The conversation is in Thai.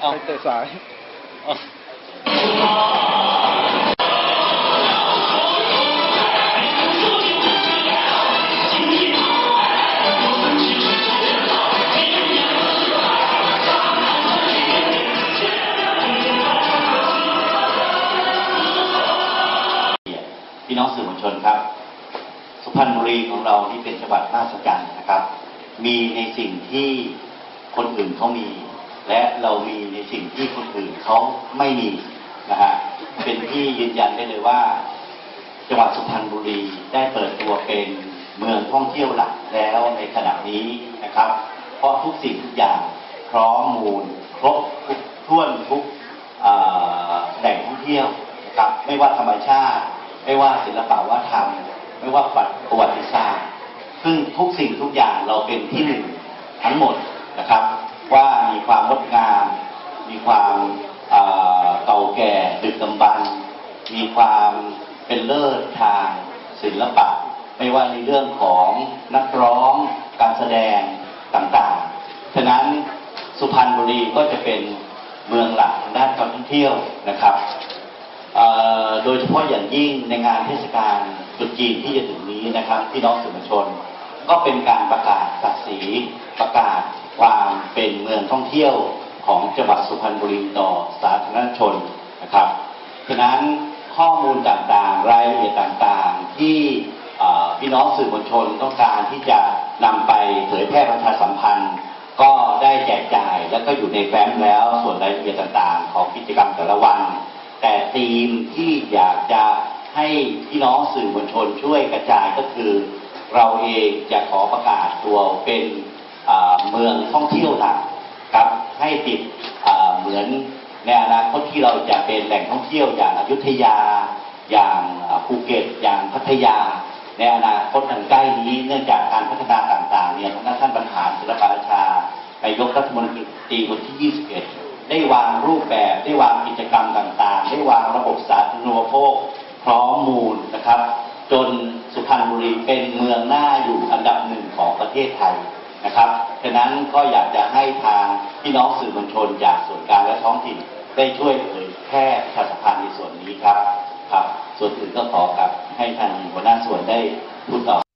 ไปเตะสายพี่น้องสื่อมวลชนครับ สุพรรณบุรีของเราที่เป็นจังหวัดราชการนะครับ มีในสิ่งที่คนอื่นเขามี และเรามีในสิ่งที่คนอื่นเขาไม่มีนะฮะเป็นที่ยืนยันได้เลยว่า จังหวัดสุพรรณบุรีได้เปิดตัวเป็นเมืองท่องเที่ยวหลักแล้วในขณะนี้นะครับ เพราะทุกสิ่งทุกอย่างพร้อมมูล ครบทุกท่วนทุกแหล่งท่องเที่ยวนะครับไม่ว่าธรรมชาติ ไม่ว่าศิลปะวัฒนธรรม ไม่ว่าประวัติศาสตร์ซึ่งทุกสิ่งทุกอย่างเราเป็นที่หนึ่งทั้งหมดนะครับว่า ความงดงาม มีความเก่าแก่ดึกดำบรรพ์มีความเป็นเลิศทางศิลปะ ไม่ว่าในเรื่องของนักร้องการแสดงต่างๆ ฉะนั้นสุพรรณบุรีก็จะเป็นเมืองหลักด้านการท่องเที่ยวนะครับ โดยเฉพาะอย่างยิ่งในงานเทศกาลตรุษจีนที่จะถึงนี้นะครับพี่น้องสื่อมวลชน ก็เป็นการประกาศศักดิ์ศรีประกาศ ความเป็นเมืองท่องเที่ยวของจังหวัดสุพรรณบุรีต่อสาธารณชนนะครับฉะนั้นข้อมูลต่างๆ รายละเอียดต่างๆ ที่พี่น้องสื่อมวลชนต้องการที่จะนำไปเผยแพร่ประชาสัมพันธ์ ก็ได้แจกจ่ายแล้วก็อยู่ในแฟ้มแล้ว ส่วนรายละเอียดต่างๆ ของกิจกรรมแต่ละวัน แต่ธีมที่อยากจะให้พี่น้องสื่อมวลชนช่วยกระจายก็คือ เราเองจะขอประกาศตัวเป็น เมืองท่องเที่ยวหลักครับให้ติดเหมือนในอนาคตที่เราจะเป็นแหล่งท่องเที่ยวอย่างอยุธยา อย่างภูเก็ต อย่างพัทยา ในอนาคตอันใกล้นี้เนื่องจากการพัฒนาต่างๆเนี่ยทางด้านท่านบรรหารศิลปาชานายกรัฐมนตรีวันที่ 21 ได้วางรูปแบบได้วางกิจกรรมต่างๆ ได้วางระบบสาธารณูปโภคพร้อมมูลนะครับ จนสุพรรณบุรีเป็นเมืองหน้าอยู่อันดับหนึ่งของประเทศไทย นะครับฉะนั้นก็อยากจะให้ทางพี่น้องสื่อมวลชนจากส่วนกลางและท้องถิ่นได้ช่วยเผยแพร่ประชาสัมพันธ์ในส่วนนี้ครับครับ ส่วนอื่นก็ขอกับให้ทางหัวหน้าส่วนได้พูดต่อ